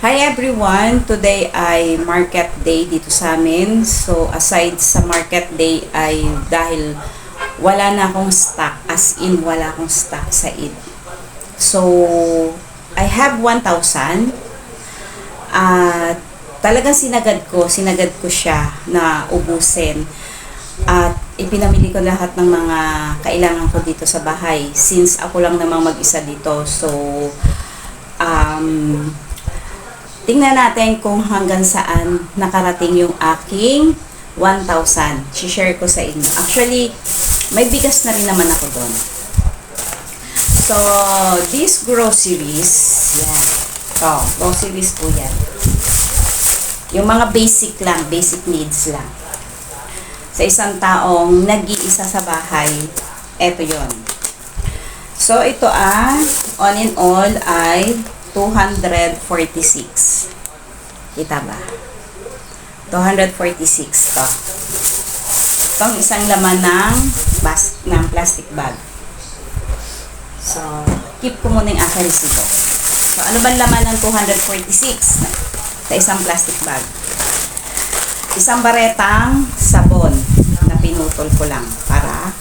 Hi everyone! Today ay market day dito sa amin. So aside sa market day ay dahil wala na akong stock, as in wala akong stock sa it. So I have 1,000. At talagang sinagad ko, sinagad ko siya na ubusin. At ipinamili ko lahat ng mga kailangan ko dito sa bahay since ako lang namang mag-isa dito. So um, Tingnan natin kung hanggang saan nakarating yung aking 1,000. share ko sa inyo. Actually, may bigas na rin naman ako doon. So, these groceries, yan. Oh, groceries po yan. Yung mga basic lang, basic needs lang. Sa isang taong nag-iisa sa bahay, eto yon. So, ito ah, on and all ay 246. Kita ba? 246 to. Itong isang laman ng, bas, ng plastic bag. So, keep ko muna yung aking resibo. So, ano ba laman ng 246 sa isang plastic bag? Isang baretang sabon na pinutol ko lang para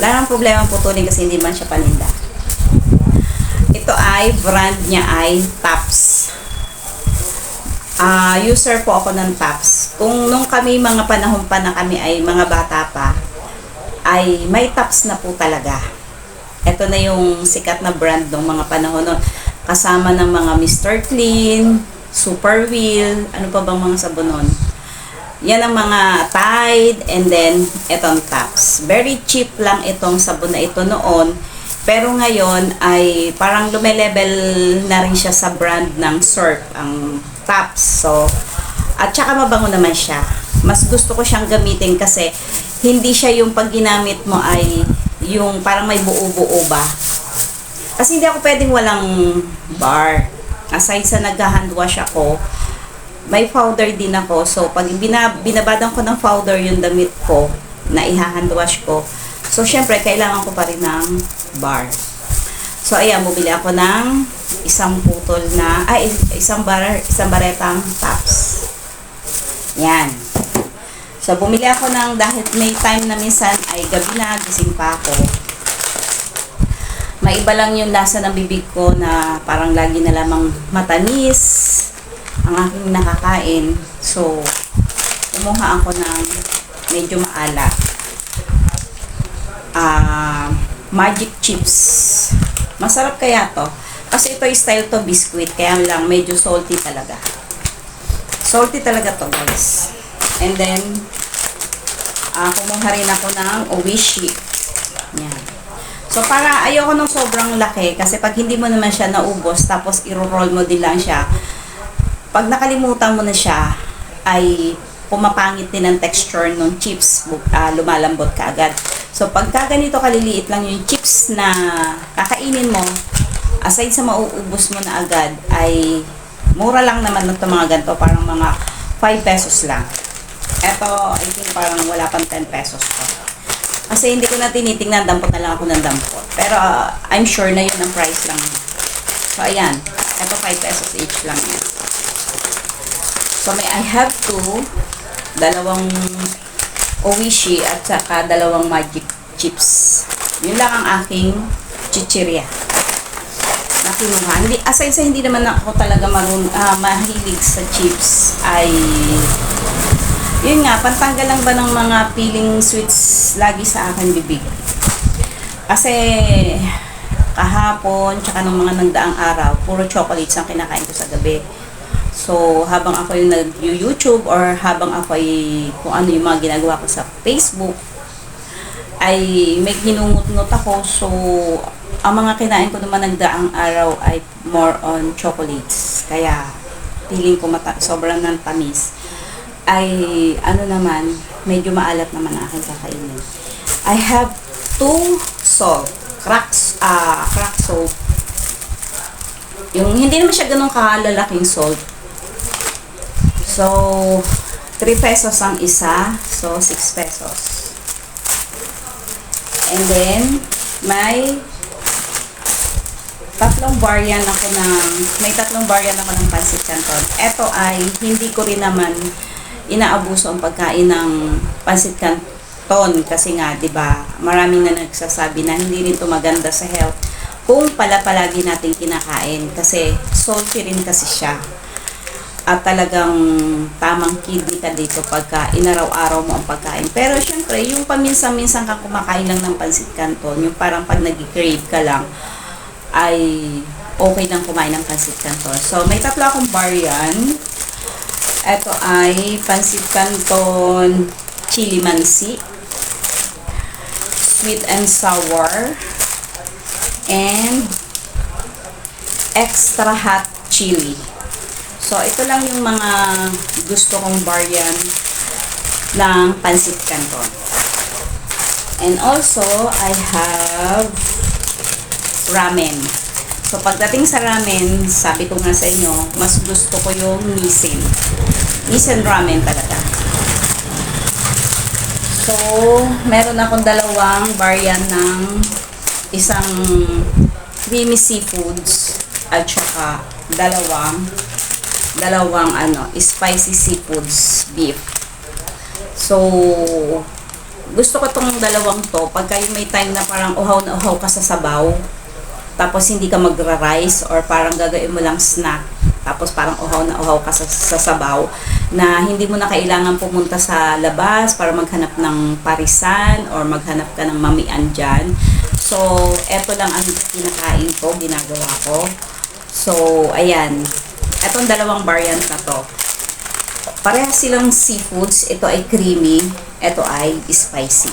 wala nang problema putulin kasi hindi man siya paninda. Ay, brand niya ay Tops. Ah, user po ako ng Tops. Kung nung kami mga panahon pa na kami ay mga bata pa, ay may Tops na po talaga. Ito na yung sikat na brand ng mga panahon nun. Kasama ng mga Mr. Clean, Super Wheel, ano pa bang mga sabon nun? Yan ang mga Tide, and then itong Tops. Very cheap lang itong sabon na ito noon pero ngayon ay parang lumelevel na rin siya sa brand ng Surf, ang Tops. So, at saka mabango naman siya. Mas gusto ko siyang gamitin kasi hindi siya yung pag ginamit mo ay yung parang may buo-buo ba. Kasi hindi ako pwedeng walang bar. Aside sa nag-hand wash ako, may powder din ako. So, pag binabadan ko ng powder yung damit ko na i-hand wash ko, So, syempre, kailangan ko pa rin ng bar. So, ayan, bumili ako ng isang putol na, ay, isang bar, isang baretang tops. Yan. So, bumili ako ng, dahil may time na minsan ay gabi na, gising pa ako. Maiba lang yung lasa ng bibig ko na parang lagi na lamang matanis ang aking nakakain. So, kumuha ako ng medyo maalat uh, magic chips. Masarap kaya to. Kasi ito yung style to biscuit. Kaya lang medyo salty talaga. Salty talaga to guys. And then, uh, kumuha rin ako ng owishi. Yan. So, para ayoko nung sobrang laki. Kasi pag hindi mo naman siya naubos, tapos iro-roll mo din lang siya, pag nakalimutan mo na siya, ay pumapangit din ang texture ng chips, uh, lumalambot ka agad. So, pagka ganito kaliliit lang yung chips na kakainin mo, aside sa mauubos mo na agad, ay mura lang naman ito mga ganito, parang mga 5 pesos lang. Ito, I think parang wala pang 10 pesos to. Kasi hindi ko na tinitingnan, dampot na lang ako ng dampot. Pero, uh, I'm sure na yun ang price lang. So, ayan. Ito, 5 pesos each lang yan. So, may I have to, dalawang owishi at saka dalawang magic chips. Yun lang ang aking chichirya na kinuha. Hindi, aside sa hindi naman ako talaga marun, uh, mahilig sa chips ay yun nga, pantanggal lang ba ng mga feeling sweets lagi sa akin bibig. Kasi kahapon, tsaka ng mga nagdaang araw, puro chocolates ang kinakain ko sa gabi. So, habang ako yung nag-YouTube or habang ako ay kung ano yung mga ginagawa ko sa Facebook, ay may ginungot-ngot ako. So, ang mga kinain ko naman nagdaang araw ay more on chocolates. Kaya, feeling ko mata- sobrang ng tamis. Ay, ano naman, medyo maalat naman aking kakainin. I have two salt, cracks, ah, uh, crack salt. Yung hindi naman siya ganun kalalaking salt So, 3 pesos ang isa. So, 6 pesos. And then, may 5 tatlong variant ako ng, may tatlong variant ako ng pancit canton. Ito ay hindi ko rin naman inaabuso ang pagkain ng pancit canton kasi nga, 'di ba? Maraming na nagsasabi na hindi rin to maganda sa health kung pala palagi natin kinakain kasi salty rin kasi siya. At talagang tamang kidney ka dito pagka inaraw-araw mo ang pagkain. Pero syempre, yung paminsan-minsan ka kumakain lang ng pancit canton, yung parang pag nag-crave ka lang, ay okay lang kumain ng pancit canton. So, may tatlo akong bar yan. Ito ay pancit canton chili mansi, sweet and sour, and extra hot chili. So, ito lang yung mga gusto kong variant ng pancit canton. And also, I have ramen. So, pagdating sa ramen, sabi ko nga sa inyo, mas gusto ko yung nisin. Nisin ramen talaga. So, meron akong dalawang variant ng isang creamy seafoods at saka dalawang dalawang ano, spicy seafoods beef. So, gusto ko tong dalawang to pagka may time na parang uhaw na uhaw ka sa sabaw tapos hindi ka magra-rice or parang gagawin mo lang snack tapos parang uhaw na uhaw ka sa, sa sabaw na hindi mo na kailangan pumunta sa labas para maghanap ng parisan or maghanap ka ng mamian dyan. So, eto lang ang kinakain ko, ginagawa ko. So, ayan. Etong dalawang variant na to. Parehas silang seafoods. Ito ay creamy. Ito ay spicy.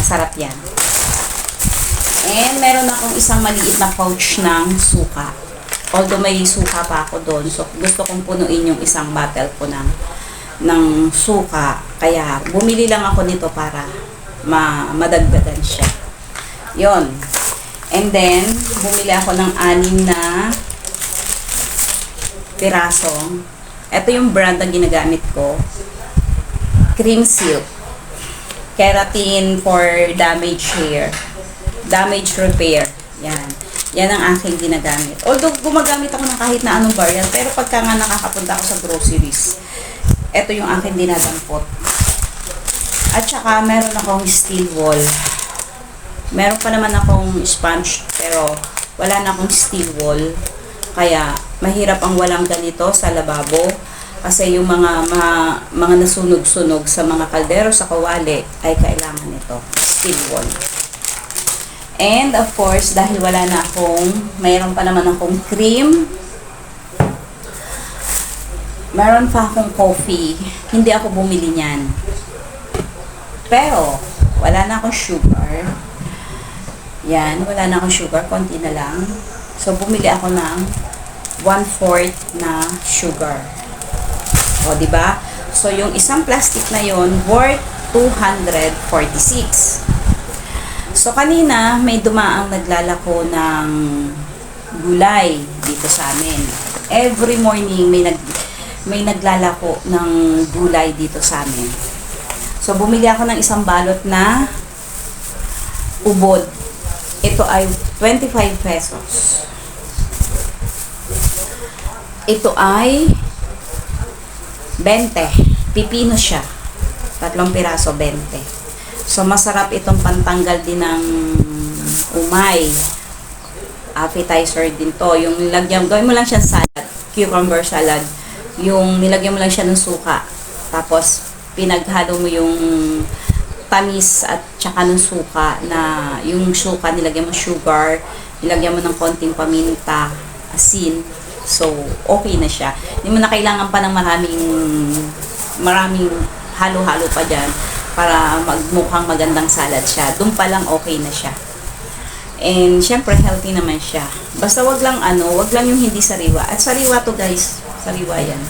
Masarap yan. And meron akong isang maliit na pouch ng suka. Although may suka pa ako doon. So, gusto kong punuin yung isang bottle ko ng, ng suka. Kaya, bumili lang ako nito para ma madagdagan siya. Yon. And then, bumili ako ng anim na piraso. Ito yung brand na ginagamit ko. Cream Silk. Keratin for damaged hair. Damage repair. Yan. Yan ang aking ginagamit. Although gumagamit ako ng kahit na anong variant, pero pagka nga nakakapunta ako sa groceries, ito yung aking dinadampot. At saka meron akong steel wool. Meron pa naman akong sponge, pero wala na akong steel wool. Kaya mahirap ang walang ganito sa lababo kasi yung mga mga, mga nasunog-sunog sa mga kaldero sa kawali ay kailangan nito steel wool. And of course, dahil wala na akong, mayroon pa naman akong cream. Meron pa akong coffee. Hindi ako bumili niyan. Pero, wala na akong sugar. Yan, wala na akong sugar. Konti na lang. So, bumili ako ng 1/4 na sugar. O, di ba? So, yung isang plastic na yon worth 246. So, kanina, may dumaang naglalako ng gulay dito sa amin. Every morning, may nag may naglalako ng gulay dito sa amin. So, bumili ako ng isang balot na ubod. Ito ay 25 pesos. Ito ay 20. Pipino siya. Tatlong piraso, 20. So, masarap itong pantanggal din ng umay. Appetizer din to. Yung nilagyan, gawin mo lang siyang salad. Cucumber salad. Yung nilagyan mo lang siya ng suka. Tapos, pinaghalo mo yung tamis at tsaka ng suka na yung suka nilagyan mo sugar, nilagyan mo ng konting paminta, asin. So, okay na siya. Hindi mo na kailangan pa ng maraming maraming halo-halo pa dyan para magmukhang magandang salad siya. Doon pa lang okay na siya. And syempre healthy naman siya. Basta wag lang ano, wag lang yung hindi sariwa. At sariwa to guys, sariwa yan.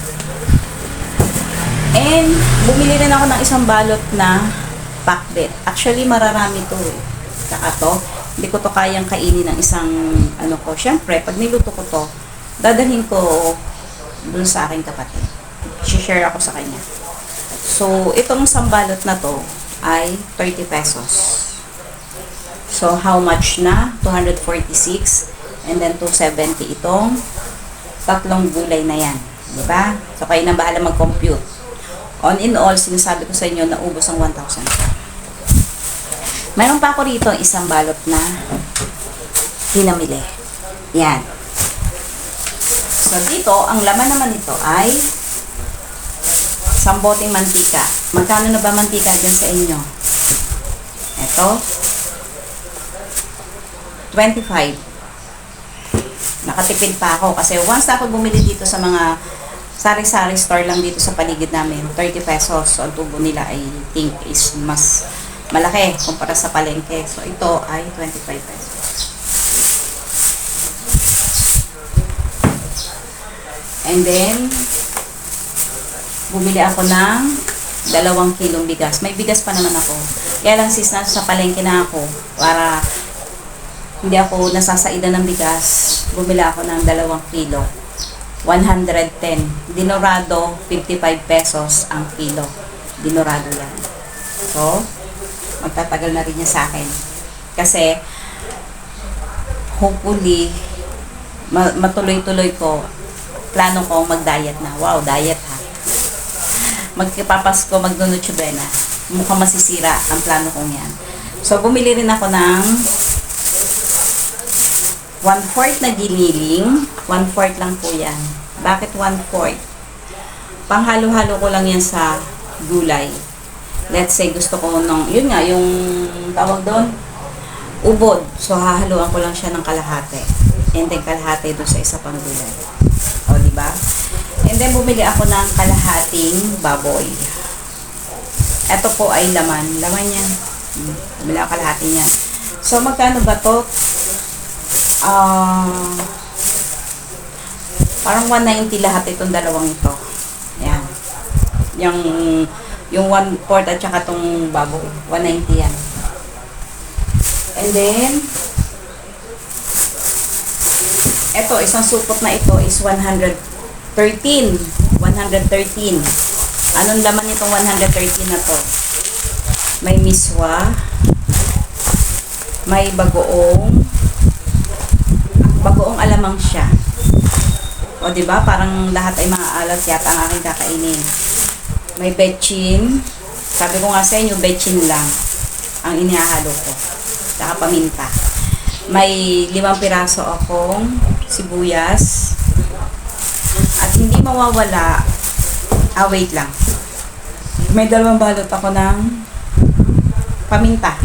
And bumili rin ako ng isang balot na pakbet. Actually mararami to eh. Saka to, hindi ko to kayang kainin ng isang ano ko. Syempre, pag niluto ko to, dadalhin ko dun sa aking kapatid. share ako sa kanya. So, itong sambalot na to ay 30 pesos. So, how much na? 246. And then, 270 itong tatlong gulay na yan. Di ba? So, kayo na bahala mag-compute. On in all, sinasabi ko sa inyo, naubos ang 1,000. Mayroon pa ako rito isang balot na pinamili. Yan. So, dito, ang laman naman nito ay isang mantika. Magkano na ba mantika dyan sa inyo? Ito. 25. Nakatipid pa ako kasi once na ako bumili dito sa mga sari-sari store lang dito sa paligid namin, 30 pesos. So, ang tubo nila I think is mas malaki kumpara sa palengke. So, ito ay 25 pesos. And then, bumili ako ng dalawang kilong bigas. May bigas pa naman ako. Kaya lang sis, nasa palengke na ako para hindi ako nasasaidan ng bigas. Bumili ako ng dalawang kilo. 110. Dinorado, 55 pesos ang kilo. Dinorado yan. So, magtatagal na rin niya sa akin. Kasi, hopefully, ma- matuloy-tuloy ko, plano ko mag-diet na. Wow, diet ha. Magkipapasko, magnunucho na. Mukhang masisira ang plano kong yan. So, bumili rin ako ng one-fourth na giniling. One-fourth lang po yan. Bakit one-fourth? Panghalo-halo ko lang yan sa gulay. Let's say, gusto ko nung, yun nga, yung tawag doon, ubod. So, hahaluan ko lang siya ng kalahati. And then, kalahati doon sa isa pang gulay. O, di ba? And then, bumili ako ng kalahating baboy. Ito po ay laman. Laman yan. Hmm, Bumili ako kalahati niya. So, magkano ba to? Ah... parang 190 lahat itong dalawang ito. Yan. Yung, yung 1 fourth at saka itong baboy. 190 yan. And then, ito, isang supot na ito is 113. 113. Anong laman nitong 113 na to? May miswa, may bagoong, bagoong alamang siya. O, di ba? Parang lahat ay mga alat yata ang aking kakainin. May betchin. Sabi ko nga sa inyo, betchin lang ang inihahalo ko. Saka paminta. May limang piraso akong sibuyas. At hindi mawawala, ah wait lang. May dalawang balot ako ng paminta.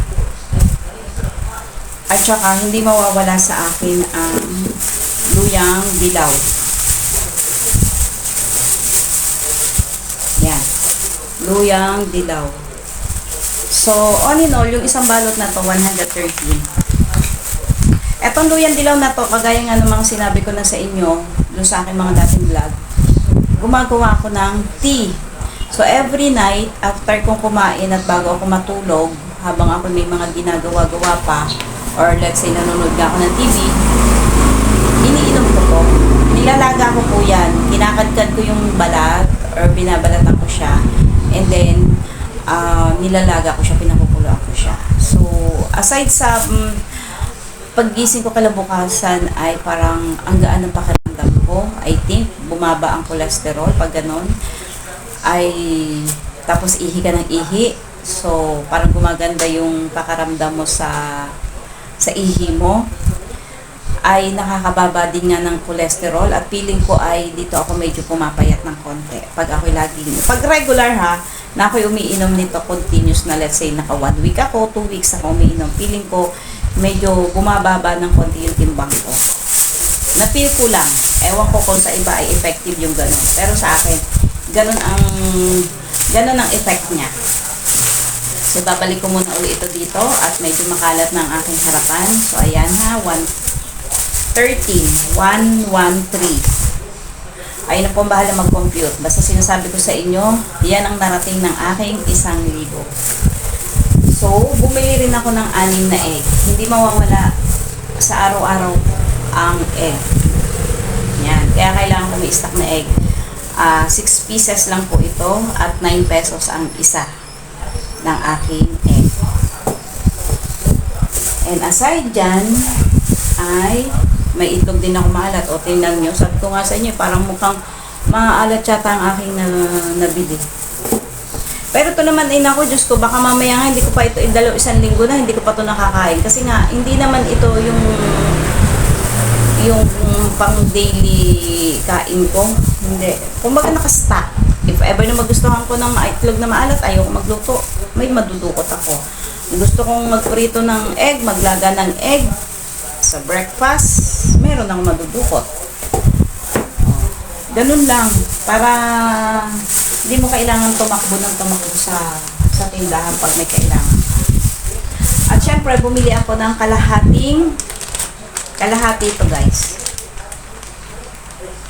At saka hindi mawawala sa akin ang luyang dilaw. Yan. Luyang dilaw. So, all in all, yung isang balot na to, 113. Etong luyang dilaw na to, kagaya ng mga sinabi ko na sa inyo, doon sa akin mga dating vlog, gumagawa ako ng tea. So, every night, after kong kumain at bago ako matulog, habang ako may mga ginagawa-gawa pa, or let's say nanonood nga ako ng TV, iniinom ko po. Nilalaga ko po yan. Kinakadkad ko yung balat, or binabalatan ko siya. And then, ah, nilalaga ko siya, pinakukuloan ko siya. So, aside sa mm, paggising ko kalabukasan ay parang ang gaan ng pakiramdam ko. I think bumaba ang cholesterol pag ganon. Ay tapos ihi ka ng ihi. So parang gumaganda yung pakaramdam mo sa sa ihi mo ay nakakababa din nga ng cholesterol at feeling ko ay dito ako medyo pumapayat ng konti. Pag ako'y laging, pag regular ha, na ako'y umiinom nito continuous na let's say naka one week ako, two weeks ako umiinom, feeling ko medyo bumababa ng konti yung timbang ko. Na-feel ko lang. Ewan ko kung sa iba ay effective yung ganun. Pero sa akin, ganun ang ganun ang effect niya. So, babalik ko muna ulit ito dito at medyo makalat ng aking harapan. So, ayan ha, 113, 113. Ayun na po ang bahala mag-compute. Basta sinasabi ko sa inyo, yan ang narating ng aking isang libo. So, bumili rin ako ng anim na egg. Hindi mawawala sa araw-araw ang egg. Yan. Kaya kailangan ko may stock na egg. 6 pieces lang po ito at 9 pesos ang isa ng aking egg. And aside dyan, ay may itlog din ako maalat. O tingnan nyo, sabi ko nga sa inyo, parang mukhang maalat yata ang aking na, nabili. Pero ito naman ay nako, Diyos ko, baka mamaya nga hindi ko pa ito idalo isang linggo na, hindi ko pa ito nakakain. Kasi nga, hindi naman ito yung yung pang daily kain ko. Hindi. Kumbaga nakastock. If ever na magustuhan ko ng itlog na maalat, ayoko magluto. May madudukot ako. Gusto kong magprito ng egg, maglaga ng egg sa breakfast, meron akong madudukot. Ganun lang. Para hindi mo kailangan tumakbo ng tumakbo sa sa tindahan pag may kailangan. At syempre, bumili ako ng kalahating kalahati ito guys.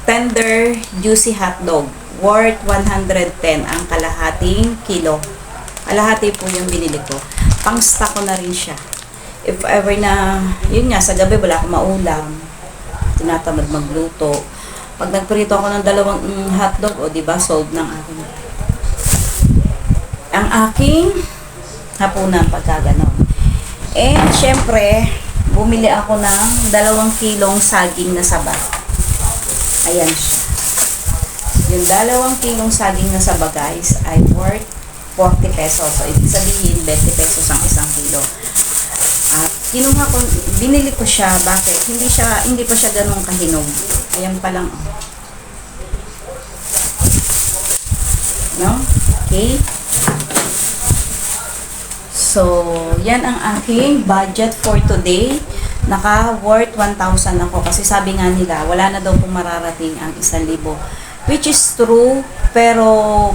Tender, juicy hotdog. Worth 110 ang kalahating kilo. Kalahati po yung binili ko. Pang-stock ko na rin siya. If ever na, yun nga, sa gabi wala akong maulam. Tinatamad magluto. Pag nagprito ako ng dalawang mm, hotdog, o di ba, sold ng aking ang aking hapunan pagka ganon. And, syempre, bumili ako ng dalawang kilong saging na saba. Ayan siya. Yung dalawang kilong saging na saba, guys, ay worth 40 pesos. So, ibig sabihin, 20 pesos ang isang kilo. At kinuha ko, binili ko siya. Bakit? Hindi siya, hindi pa siya ganun kahinog. Ayan pa lang. oh. No? Okay. So, yan ang aking budget for today. Naka worth 1,000 ako kasi sabi nga nila, wala na daw pong mararating ang 1,000. Which is true, pero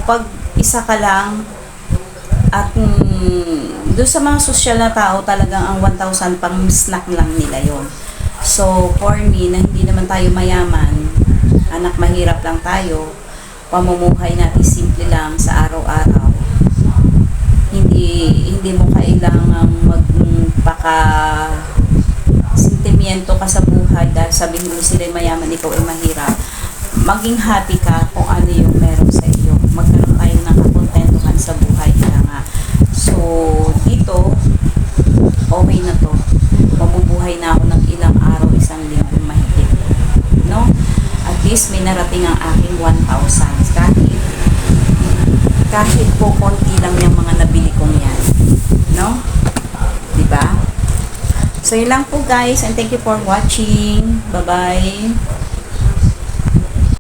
pag isa ka lang at mm, doon sa mga social na tao talagang ang 1,000 pang snack lang nila yon. So, for me, na hindi naman tayo mayaman, anak mahirap lang tayo, pamumuhay natin simple lang sa araw-araw hindi hindi mo kailangang magpaka sentimiento ka sa buhay dahil sabihin mo sila mayaman, ikaw ay mahirap. Maging happy ka kung ano yung meron sa iyo. Magkaroon tayo ng kakontentuhan sa buhay kaya nga. So, dito, okay na to. Mabubuhay na ako ng ilang araw, isang linggo mahigit. No? At least may narating ang aking 1,000. Kahit kahit po konti lang yung mga nabili kong yan. No? Diba? So, yun lang po guys and thank you for watching. Bye-bye.